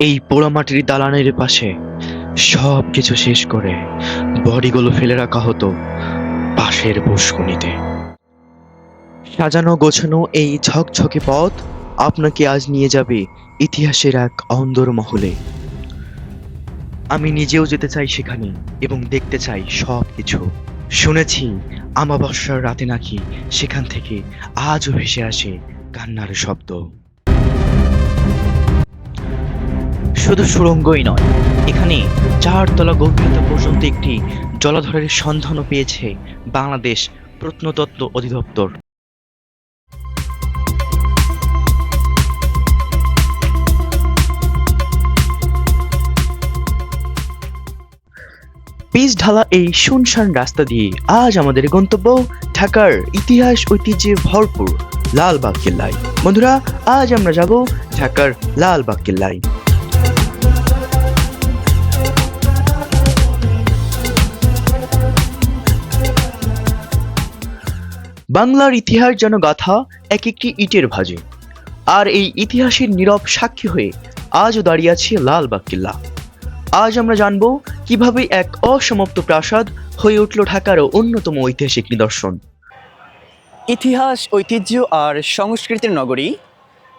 এই পোড়ামাটির দালানের পাশে সব কিছু শেষ করে বডিগুলো ফেলে রাখা হতো পাশের পুষ্কনিতে সাজানো গোছানো এই ঝকঝকে পথ আপনাকে আজ নিয়ে যাবে ইতিহাসের এক অন্দর মহলে আমি নিজেও যেতে চাই সেখানে এবং দেখতে চাই সব কিছু শুনেছি আমাবস্যার রাতে নাকি সেখান থেকে আজও ভেসে আসে কান্নার শব্দ। শুধু সুড়ঙ্গই নয়, এখানে চারতলা গভীরতা পর্যন্ত একটি জলাধারের সন্ধানও পেয়েছে বাংলাদেশ প্রত্নতত্ত্ব অধিদপ্তর। পিচ ঢালা এই শুনশান রাস্তা দিয়ে আজ আমাদের গন্তব্য ঢাকার ইতিহাস ঐতিহ্যে ভরপুর লালবাগ কেল্লায়। বন্ধুরা, আজ আমরা যাব ঢাকার লালবাগ কেল্লায়। বাংলার ইতিহাস যেন গাথা এক একটি ইটের ভাজে। আর এই ইতিহাসের নীরব সাক্ষী হয়ে আজও দাঁড়িয়ে আছে লালবাগ কেল্লা আজ আমরা জানব কীভাবে এক অসমাপ্ত প্রাসাদ হয়ে উঠল ঢাকারও অন্যতম ঐতিহাসিক নিদর্শন। ইতিহাস, ঐতিহ্য আর সংস্কৃতির নগরী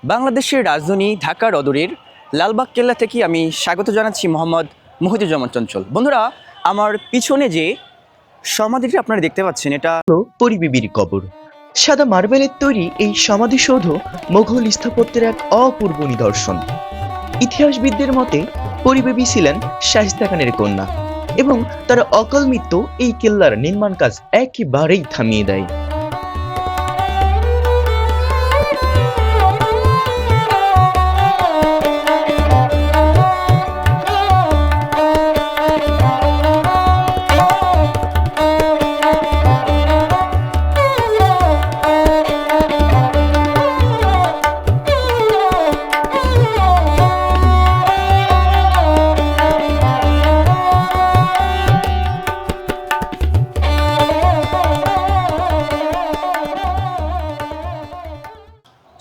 বাংলাদেশের রাজধানী ঢাকার অদূরের লালবাগ কেল্লা থেকে আমি স্বাগত জানাচ্ছি মোহাম্মদ মহিদুজ্জামান চঞ্চল। বন্ধুরা, আমার পিছনে যে সমাধিটি আপনারা দেখতে পাচ্ছেন, এটা পরিবিবির কবর। সাদা মার্বেলের তৈরি এই সমাধিসৌধ মোঘল স্থাপত্যের এক অপূর্ব নিদর্শন। ইতিহাসবিদদের মতে, পরিবেবী ছিলেন শাহিস্তা খানের কন্যা এবং তার অকাল মৃত্যু এই কেল্লার নির্মাণ কাজ একেবারেই থামিয়ে দেয়।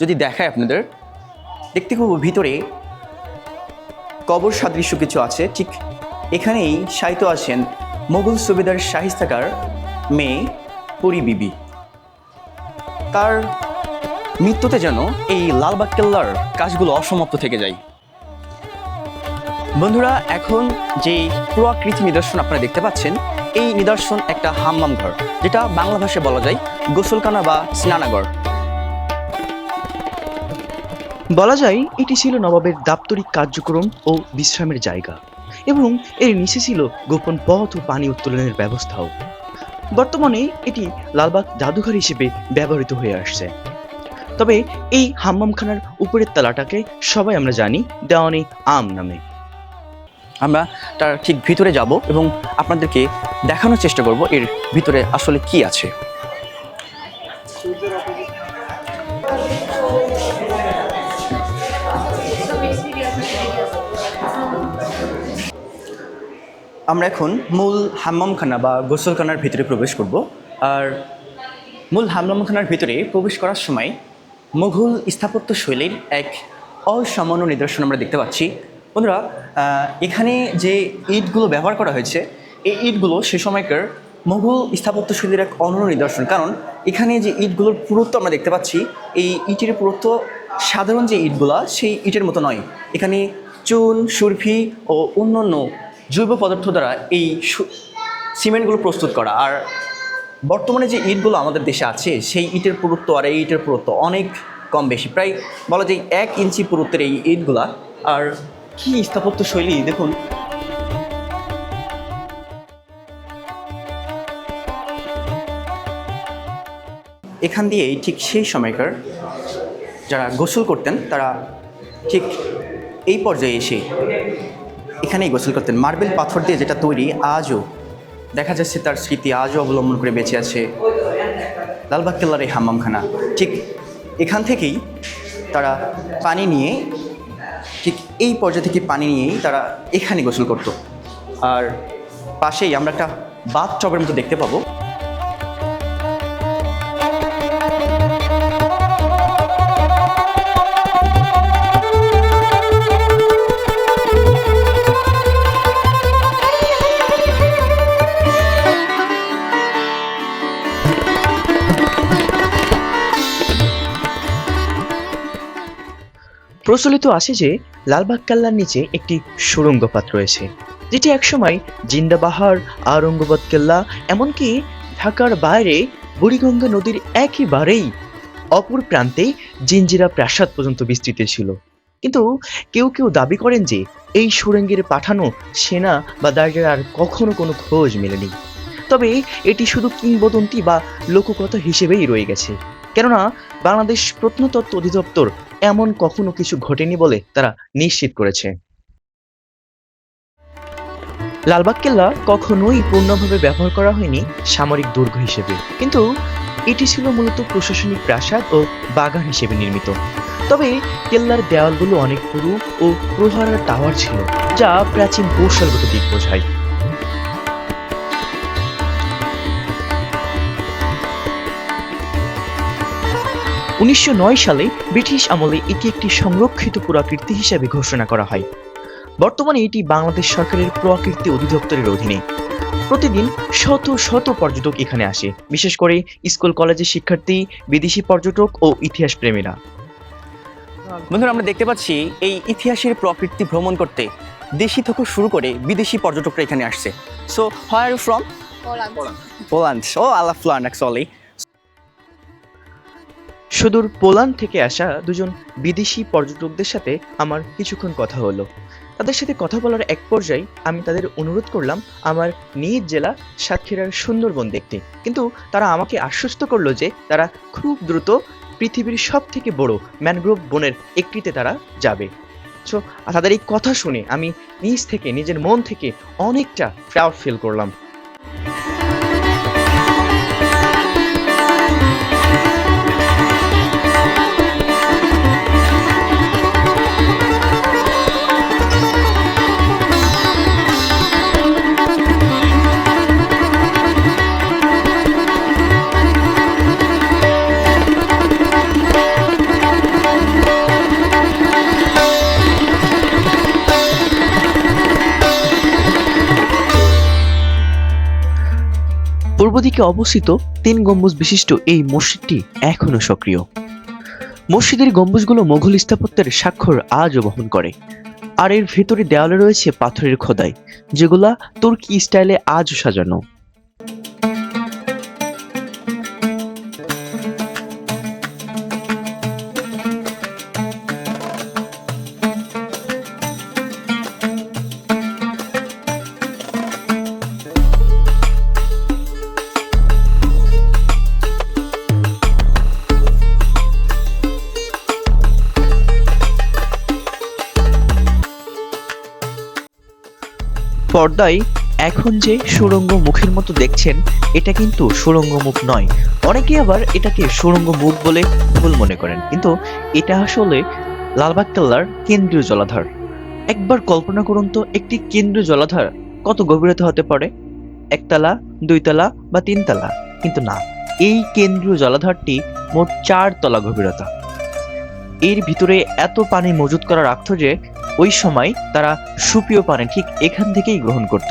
যদি দেখায় আপনাদের, দেখতে খুব ভিতরে কবর সাদৃশ্য কিছু আছে। ঠিক এখানেই সাহিত্য আছেন মোগল সুবেদার শাহিস্তাকার মেয়ে পরি বিবি। তার মৃত্যুতে যেন এই লালবাগ কেল্লার কাজগুলো অসমাপ্ত থেকে যায়। বন্ধুরা, এখন যে পুরাকৃতি নিদর্শন আপনারা দেখতে পাচ্ছেন, এই নিদর্শন একটা হাম্মাম ঘর, যেটা বাংলা ভাষায় বলা যায় গোসলখানা বা স্নানাঘর বলা যায়, এটি ছিল নবাবের দাপ্তরিক কার্যক্রম ও বিশ্রামের জায়গা এবং এর নিচে ছিল গোপন পথ ও পানি উত্তোলনের ব্যবস্থাও। বর্তমানে এটি লালবাগ জাদুঘর হিসেবে ব্যবহৃত হয়ে আসছে। তবে এই হাম্মামখানার উপরের তালাটাকে সবাই আমরা জানি দেওয়ানি আম নামে। আমরা তার ঠিক ভিতরে যাব এবং আপনাদেরকে দেখানোর চেষ্টা করব এর ভিতরে আসলে কি আছে। আমরা এখন মূল হাম্মামখানা বা গোসলখানার ভিতরে প্রবেশ করব। আর মূল হাম্মামখানার ভিতরে প্রবেশ করার সময় মুঘল স্থাপত্য শৈলীর এক অসামান্য নিদর্শন আমরা দেখতে পাচ্ছি। বন্ধুরা এখানে যে ইটগুলো ব্যবহার করা হয়েছে, এই ইটগুলো সে সময়কার মুঘল স্থাপত্য শৈলীর এক অনন্য নিদর্শন। কারণ এখানে যে ইটগুলোর পুরুত্ব আমরা দেখতে পাচ্ছি, এই ইটের পুরুত্ব সাধারণ যে ইটগুলা, সেই ইটের মতো নয়। এখানে চুন সুরফি ও অন্যান্য জৈব পদার্থ দ্বারা এই সিমেন্টগুলো প্রস্তুত করা। আর বর্তমানে যে ইটগুলো আমাদের দেশে আছে, সেই ইটের পুরুত্ব আর এই ইটের পুরুত্ব অনেক কম বেশি। প্রায় বলা যায় এক ইঞ্চি পুরুত্বের এই ইটগুলা। আর কি স্থাপত্য শৈলী, দেখুন। এখান দিয়েই ঠিক সেই সময়কার যারা গোসল করতেন, তারা ঠিক এই পর্যায়ে এসে এখানেই গোসল করতেন। মার্বেল পাথর দিয়ে যেটা তৈরি, আজও দেখা যাচ্ছে তার স্মৃতি আজও অবলম্বন করে বেঁচে আছে লালবাগ কেল্লার এই হাম্মামখানা। ঠিক এখান থেকেই তারা পানি নিয়ে, ঠিক এই পর্যায় থেকে পানি নিয়েই তারা এখানে গোসল করত। আর পাশেই আমরা একটা বাথ টবের মতো দেখতে পাবো। প্রচলিত আছে যে, লালবাগ কেল্লার নিচে একটি সুরঙ্গপাত রয়েছে, যেটি একসময় জিন্দাবাহার আরঙ্গবাদ কেল্লা, এমনকি ঢাকার বাইরে বুড়িগঙ্গা নদীর একেবারেই অপর প্রান্তে জিঞ্জিরা প্রাসাদ পর্যন্ত বিস্তৃত ছিল। কিন্তু কেউ কেউ দাবি করেন যে, এই সুরঙ্গের পাঠানো সেনা বা আর কখনো কোনো খোঁজ মেলেনি। তবে এটি শুধু কিংবদন্তি বা লোককথা হিসেবেই রয়ে গেছে। কেননা বাংলাদেশ প্রত্নতত্ত্ব অধিদপ্তর এমন কখনো কিছু ঘটেনি বলে তারা নিশ্চিত করেছে। লালবাগ কেল্লা কখনোই পূর্ণভাবে ব্যবহার করা হয়নি সামরিক দুর্গ হিসেবে। কিন্তু এটি ছিল মূলত প্রশাসনিক প্রাসাদ ও বাগান হিসেবে নির্মিত। তবে কেল্লার দেওয়ালগুলো অনেক পুরু ও প্রহারের টাওয়ার ছিল, যা প্রাচীন কৌশলগত দিক বোঝায়। উনিশশো নয় সালে ব্রিটিশ আমলে এটি একটি সংরক্ষিত পুরাকীর্তি হিসাবে ঘোষণা করা হয়। বর্তমানে এটি বাংলাদেশ সরকারের পুরাকীর্তি অধিদপ্তরের অধীনে। প্রতিদিন শত শত পর্যটক এখানে আসে বিশেষ করে স্কুল কলেজের শিক্ষার্থী বিদেশি পর্যটক ও ইতিহাস প্রেমীরা। বন্ধুরা আমরা দেখতে পাচ্ছি এই ইতিহাসের প্রকৃতি ভ্রমণ করতে দেশি থেকে শুরু করে বিদেশি পর্যটকরা এখানে আসছে। So where from Poland. Poland ও আলাফ প্লান অ্যাকচুয়ালি সুদূর পোল্যান্ড থেকে আসা দুজন বিদেশি পর্যটকদের সাথে আমার কিছুক্ষণ কথা হলো। তাদের সাথে কথা বলার এক পর্যায়ে আমি তাদের অনুরোধ করলাম আমার নিজ জেলা সাতক্ষীরার সুন্দরবন দেখতে। কিন্তু তারা আমাকে আশ্বস্ত করল যে তারা খুব দ্রুত পৃথিবীর সব থেকে বড় ম্যানগ্রোভ বনের একটিতে তারা যাবে। সো তাদের এই কথা শুনে আমি নিজ থেকে, নিজের মন থেকে অনেকটা প্রাউড ফিল করলাম। দিকে অবস্থিত তিন গম্বুজ বিশিষ্ট এই মসজিদটি এখনও সক্রিয়। মসজিদের গম্বুজগুলো মোঘল স্থাপত্যের স্বাক্ষর আজও বহন করে। আর এর ভেতরে দেওয়ালে রয়েছে পাথরের খোদাই, যেগুলা তুর্কি স্টাইলে আজও সাজানো। পর্দায় এখন যে সুরঙ্গ মুখের মতো দেখছেন, এটা কিন্তু সুড়ঙ্গ মুখ নয়। অনেকে আবার এটাকে সুরঙ্গ মুখ বলে ভুল মনে করেন। কিন্তু এটা আসলে লালবাগ কেল্লার কেন্দ্রীয় জলাধার। একবার কল্পনা করুন তো, একটি কেন্দ্রীয় জলাধার কত গভীরতা হতে পারে? একতলা, দুইতলা বা তিনতলা? কিন্তু না, এই কেন্দ্রীয় জলাধারটি মোট চার তলা গভীরতা। এর ভিতরে এত পানি মজুত করা রাখত যে ওই সময় তারা সুপ্রিয় পানি ঠিক এখান থেকেই গ্রহণ করত।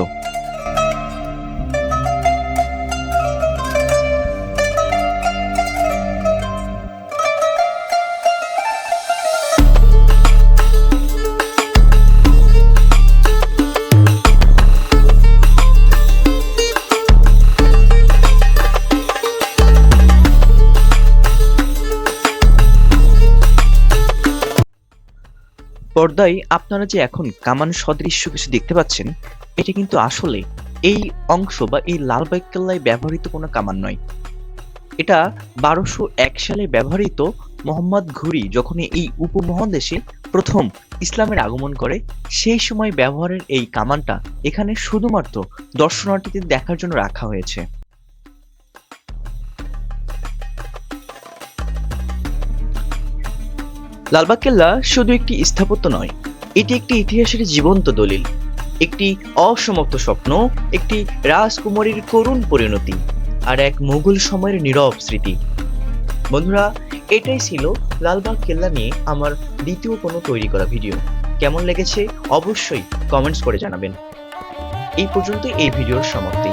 পর্দায় আপনারা যে এখন কামান সদৃশ্য কিছু দেখতে পাচ্ছেন, এটা কিন্তু আসলে এই অংশ বা এই লালবাগ কেল্লায় ব্যবহৃত কোনো কামান নয়। এটা বারোশো এক সালে ব্যবহৃত মোহাম্মদ ঘুরি যখন এই উপমহাদেশে প্রথম ইসলামের আগমন করে, সেই সময় ব্যবহারের এই কামানটা এখানে শুধুমাত্র দর্শনার্থীদের দেখার জন্য রাখা হয়েছে। লালবাগ কেল্লা শুধু একটি স্থাপত্য নয়, এটি একটি ইতিহাসের জীবন্ত দলিল, একটি অসমাপ্ত স্বপ্ন, একটি রাজকুমারীর করুণ পরিণতি, আর এক মুঘল সময়ের নীরব স্মৃতি। বন্ধুরা, এটাই ছিল লালবাগ কেল্লা নিয়ে আমার দ্বিতীয় কোনো তৈরি করা ভিডিও। কেমন লেগেছে অবশ্যই কমেন্টস করে জানাবেন। এই পর্যন্ত এই ভিডিওর সমাপ্তি।